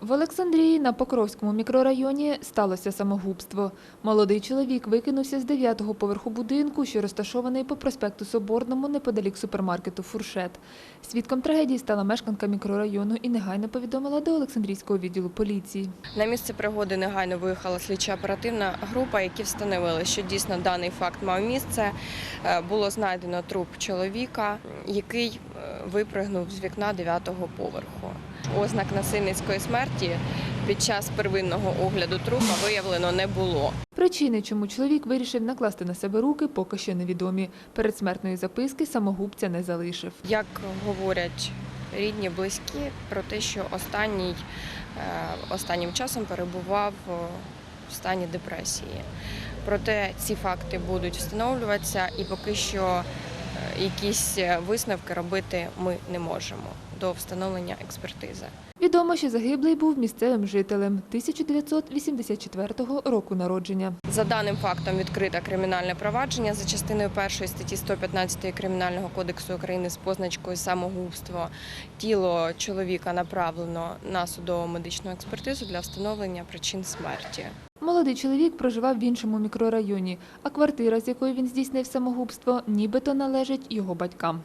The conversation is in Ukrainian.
В Олександрії на Покровському мікрорайоні сталося самогубство. Молодий чоловік викинувся з дев'ятого поверху будинку, що розташований по проспекту Соборному неподалік супермаркету Фуршет. Свідком трагедії стала мешканка мікрорайону і негайно повідомила до Олександрійського відділу поліції. На місце пригоди негайно виїхала слідча оперативна група, які встановили, що дійсно даний факт мав місце. Е, Було знайдено труп чоловіка, який е, випригнув з вікна 9-го поверху. Ознак насильницької смерті під час первинного огляду трупа виявлено не було. Причини, чому чоловік вирішив накласти на себе руки, поки що невідомі. Передсмертної записки самогубця не залишив. Як говорять рідні, близькі, про те, що останній е, останнім часом перебував е, в стані депресії. Проте ці факти будуть встановлюватися, і поки що якісь висновки робити ми не можемо до встановлення експертизи. Відомо, що загиблий був місцевим жителем 1984 року народження. За даним фактом відкрите кримінальне провадження за частиною першої статті 115 Кримінального кодексу України з позначкою самогубство. Тіло чоловіка направлено на судово медичну експертизу для встановлення причин смерті. Молодий чоловік проживав в іншому мікрорайоні, а квартира, з якої він здійснив самогубство, нібито належить його батькам.